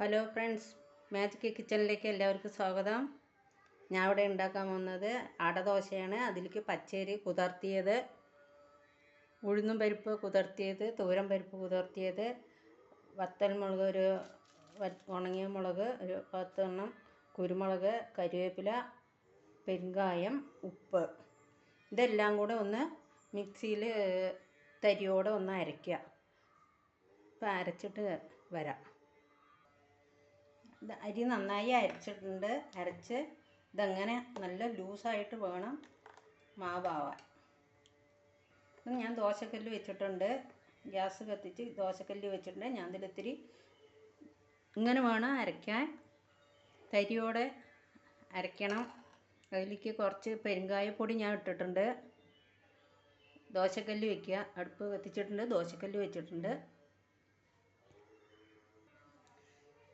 Hello friends magic കിച്ചണിലേക്ക് എല്ലാവർക്കും സ്വാഗതം. ഞാൻ ഇവിടെ ഉണ്ടാക്കാൻ പോകുന്നത് അടദോശയാണ്. അതിലേക്ക് പച്ചരി കുതിർത്തിയത് ഉഴുന്നും പരിപ്പ് കുതിർത്തിയത് തൂരം പരിപ്പ് കുതിർത്തിയത് വത്തൽ മുളക് ഒരു ഉണങ്ങിയ മുളക് ഒരു പത്തെണ്ണം കുരുമുളക് കരിവേപ്പില പെരുങ്കായം ഉപ്പ്. ഇതെല്ലാം കൂടെ ഒന്ന് മിക്സിയിൽ തരിയോടെ ഒന്ന് അരയ്ക്കുക. ഇപ്പം അരച്ചിട്ട് വരാം. ഇത് അരി നന്നായി അരച്ചിട്ടുണ്ട്. അരച്ച് ഇതെങ്ങനെ നല്ല ലൂസായിട്ട് വേണം മാവാവാൻ. ഇത് ഞാൻ ദോശക്കല്ല് വെച്ചിട്ടുണ്ട്. ഗ്യാസ് കത്തിച്ച് ദോശക്കല്ല് വെച്ചിട്ടുണ്ട്. ഞാൻ ഇതിലിത്തിരി ഇങ്ങനെ വേണം അരയ്ക്കാൻ. തരിയോടെ അരയ്ക്കണം. അതിലേക്ക് കുറച്ച് പെരുങ്കായപ്പൊടി ഞാൻ ഇട്ടിട്ടുണ്ട്. ദോശക്കല്ല് വെക്കുക. അടുപ്പ് കത്തിച്ചിട്ടുണ്ട്. ദോശക്കല്ല് വെച്ചിട്ടുണ്ട്.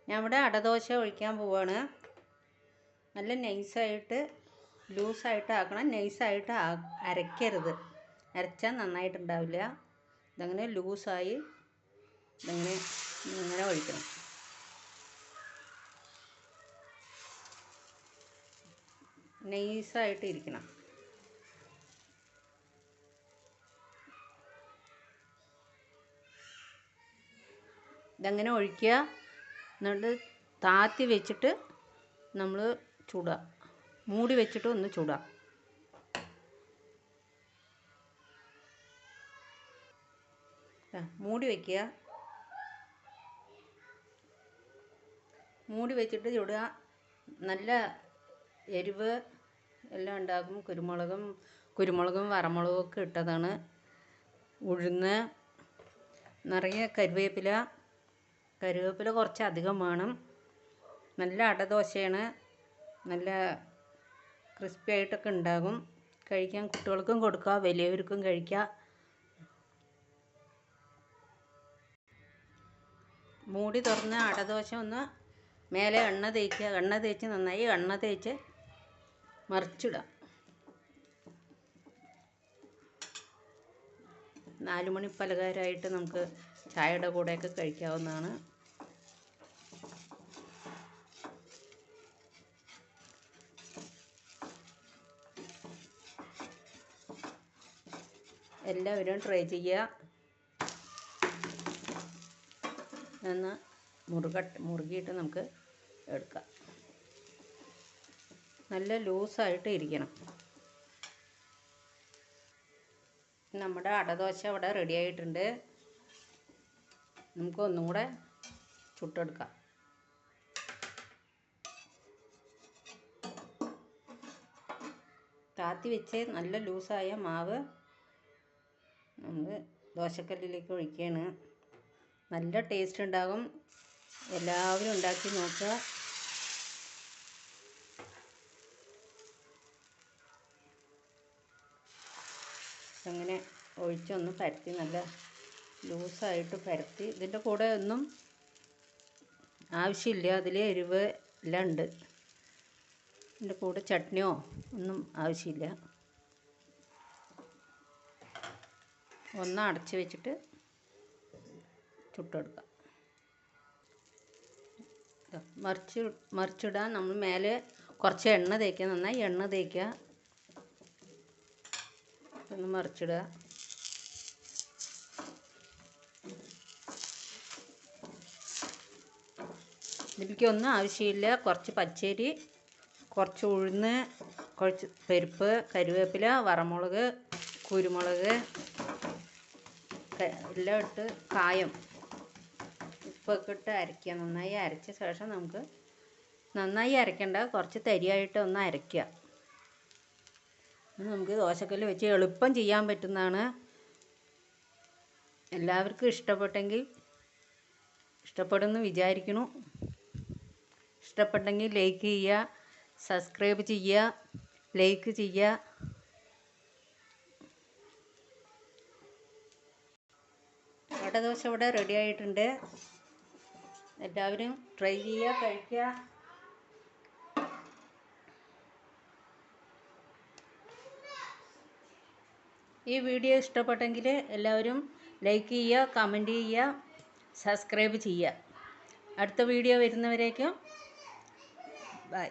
ഞാൻ ഇവിടെ അടദോശ ഒഴിക്കാൻ പോവാണ്. നല്ല നൈസായിട്ട് ലൂസായിട്ട് ആക്കണം. നൈസായിട്ട് അരയ്ക്കരുത് അരച്ചാൽ നന്നായിട്ടുണ്ടാവില്ല. ഇതങ്ങനെ ലൂസായി ഇതങ്ങനെ ഇങ്ങനെ ഒഴിക്കണം. നൈസായിട്ട് ഇരിക്കണം. ഇതങ്ങനെ ഒഴിക്കുക. എന്നിട്ട് താത്തി വെച്ചിട്ട് നമ്മൾ ചുടുക മൂടി വെച്ചിട്ട് ഒന്ന് ചുടുക മൂടി വയ്ക്കുക മൂടി വെച്ചിട്ട് ചുടുക. നല്ല എരിവ് എല്ലാം ഉണ്ടാക്കും കുരുമുളകും കുരുമുളകും വറമുളകും ഒക്കെ ഇട്ടതാണ്. ഉഴുന്ന് നിറയെ കരുവേപ്പില കരുവേപ്പില കുറച്ച് അധികം വേണം. നല്ല അടദോശയാണ്. നല്ല ക്രിസ്പി ആയിട്ടൊക്കെ ഉണ്ടാകും. കഴിക്കാൻ കുട്ടികൾക്കും കൊടുക്കുക വലിയവർക്കും കഴിക്കുക മൂടി തുറന്ന് അടദോശ ഒന്ന് മേലെ എണ്ണ തേക്കുക. എണ്ണ തേച്ച് നന്നായി എണ്ണ തേച്ച് മറിച്ചിടുക. നാലുമണി പലകാരമായിട്ട് നമുക്ക് ചായയുടെ കൂടെയൊക്കെ കഴിക്കാവുന്നതാണ്. എല്ലാവരും ട്രൈ ചെയ്യുക. എന്ന് മുറുക മുറുകിയിട്ട് നമുക്ക് എടുക്കാം. നല്ല ലൂസായിട്ട് ഇരിക്കണം. നമ്മുടെ അടദോശ ഇവിടെ റെഡി ആയിട്ടുണ്ട്. നമുക്ക് ഒന്നും കൂടെ ചുട്ടെടുക്കാം. താത്തി വെച്ച് നല്ല ലൂസായ മാവ് നമ്മൾ ദോശക്കല്ലിലേക്ക് ഒഴിക്കുകയാണ്. നല്ല ടേസ്റ്റ് ഉണ്ടാകും. എല്ലാവരും ഉണ്ടാക്കി നോക്കുക. അങ്ങനെ ഒഴിച്ചൊന്ന് പരത്തി നല്ല ലൂസായിട്ട് പരത്തി. ഇതിന്റെ കൂടെ ഒന്നും ആവശ്യമില്ല. അതിൽ എരിവ് എല്ലാം ഉണ്ട്. ഇതിന്റെ കൂടെ ചട്നിയോ ഒന്നും ആവശ്യമില്ല. ഒന്ന് അടച്ച് വെച്ചിട്ട് ചുട്ടെടുക്കാം. മറിച്ച് മറിച്ചിടാൻ നമ്മൾ മേലെ കുറച്ച് എണ്ണ തേക്കുക. നന്നായി എണ്ണ തേക്കുക. ഒന്ന് മറിച്ചിടുക. ഇതിലേക്കൊന്നും ആവശ്യമില്ല. കുറച്ച് പച്ചരി കുറച്ച് ഉഴുന്ന് കുറച്ച് പരിപ്പ് കരിവേപ്പില വറമുളക് കുരുമുളക് ക- എല്ലാം ഇട്ട് കായം. ഉപ്പൊക്കെ ഇട്ട് അരയ്ക്കുക. നന്നായി അരച്ച ശേഷം നമുക്ക് നന്നായി അരയ്ക്കേണ്ട. കുറച്ച് തരിയായിട്ട് ഒന്ന് അരയ്ക്കുക. നമുക്ക് ദോശക്കല്ല് വെച്ച് എളുപ്പം ചെയ്യാൻ പറ്റുന്നതാണ്. എല്ലാവർക്കും ഇഷ്ടപ്പെട്ടെങ്കിൽ ഇഷ്ടപ്പെടുമെന്ന് വിചാരിക്കുന്നു. ഇഷ്ടപ്പെട്ടെങ്കിൽ ലൈക്ക് ചെയ്യുക സബ്സ്ക്രൈബ് ചെയ്യുക ലൈക്ക് ചെയ്യുക. അടദോശ ഇവിടെ റെഡി ആയിട്ടുണ്ട്. എല്ലാവരും ട്രൈ ചെയ്യുക കഴിക്കുക. ഈ വീഡിയോ ഇഷ്ടപ്പെട്ടെങ്കിൽ എല്ലാവരും ലൈക്ക് ചെയ്യുക കമന്റ് ചെയ്യുക സബ്സ്ക്രൈബ് ചെയ്യുക. അടുത്ത വീഡിയോ വരുന്നവരേക്കും ബൈ